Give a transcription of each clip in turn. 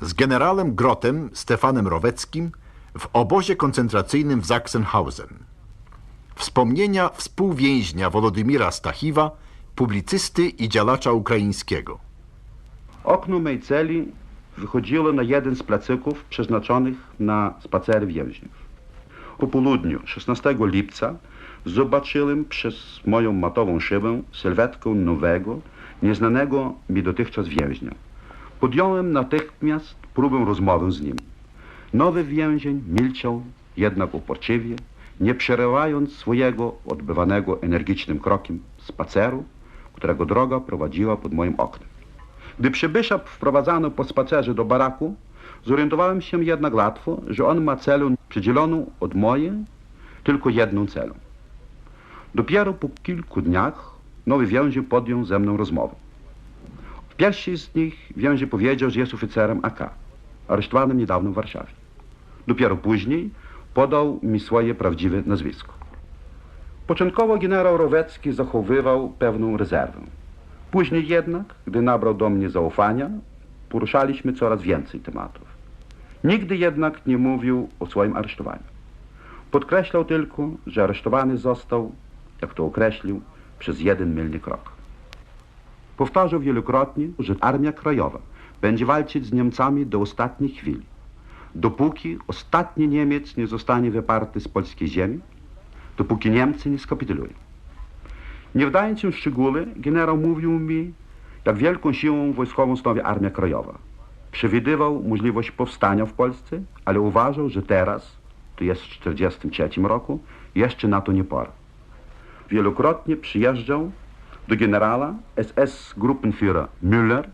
z generałem Grotem Stefanem Roweckim w obozie koncentracyjnym w Sachsenhausen. Wspomnienia współwięźnia Wolodymira Stachiwa, publicysty i działacza ukraińskiego. Okno mej celi wychodziło na jeden z placyków przeznaczonych na spacery więźniów. Po południu 16 lipca zobaczyłem przez moją matową szybę sylwetkę nowego, nieznanego mi dotychczas więźnia. Podjąłem natychmiast próbę rozmowy z nim. Nowy więzień milczał, jednak uporczywie, nie przerywając swojego odbywanego energicznym krokiem spaceru, którego droga prowadziła pod moim oknem. Gdy przybysza wprowadzano po spacerze do baraku, zorientowałem się jednak łatwo, że on ma celę przydzieloną od mojej tylko jedną celą. Dopiero po kilku dniach nowy więzień podjął ze mną rozmowę. W pierwszej z nich więzień powiedział, że jest oficerem AK, aresztowanym niedawno w Warszawie. Dopiero później podał mi swoje prawdziwe nazwisko. Początkowo generał Rowecki zachowywał pewną rezerwę. Później jednak, gdy nabrał do mnie zaufania, poruszaliśmy coraz więcej tematów. Nigdy jednak nie mówił o swoim aresztowaniu. Podkreślał tylko, że aresztowany został, jak to określił, przez jeden mylny krok. Powtarzał wielokrotnie, że Armia Krajowa będzie walczyć z Niemcami do ostatniej chwili. Dopóki ostatni Niemiec nie zostanie wyparty z polskiej ziemi, dopóki Niemcy nie skapitulują. Nie wdając się w szczegóły, generał mówił mi, jak wielką siłą wojskową stanowi Armia Krajowa. Przewidywał możliwość powstania w Polsce, ale uważał, że teraz, to jest w 1943 roku, jeszcze na to nie pora. Wielokrotnie przyjeżdżał do generała SS-Gruppenführer Müller,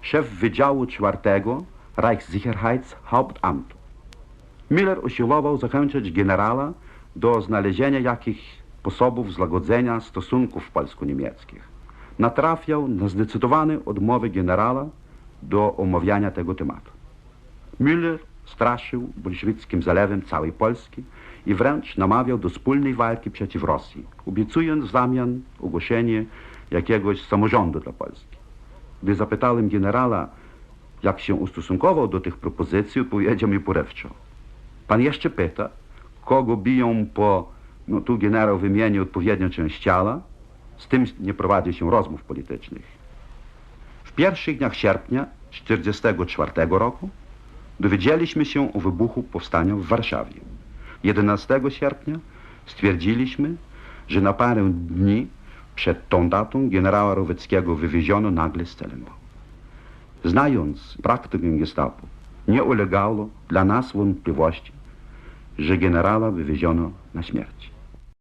szef Wydziału IV Reichssicherheitshauptamtu. Müller usiłował zachęcić generała do znalezienia jakichś sposobów złagodzenia stosunków polsko-niemieckich. Natrafiał na zdecydowane odmowy generała do omawiania tego tematu. Müller straszył bolszewickim zalewem całej Polski i wręcz namawiał do wspólnej walki przeciw Rosji, obiecując w zamian ogłoszenie jakiegoś samorządu dla Polski. Gdy zapytałem generała, jak się ustosunkował do tych propozycji, odpowiedział mi porywczo. Pan jeszcze pyta, kogo biją po, no tu generał wymienił odpowiednią część ciała, z tym nie prowadzi się rozmów politycznych. W pierwszych dniach sierpnia 1944 roku dowiedzieliśmy się o wybuchu powstania w Warszawie. 11 sierpnia stwierdziliśmy, że na parę dni przed tą datą generała Roweckiego wywieziono nagle z Celenbo. Znając praktykę gestapo, nie ulegało dla nas wątpliwości, że generała wywieziono na śmierć.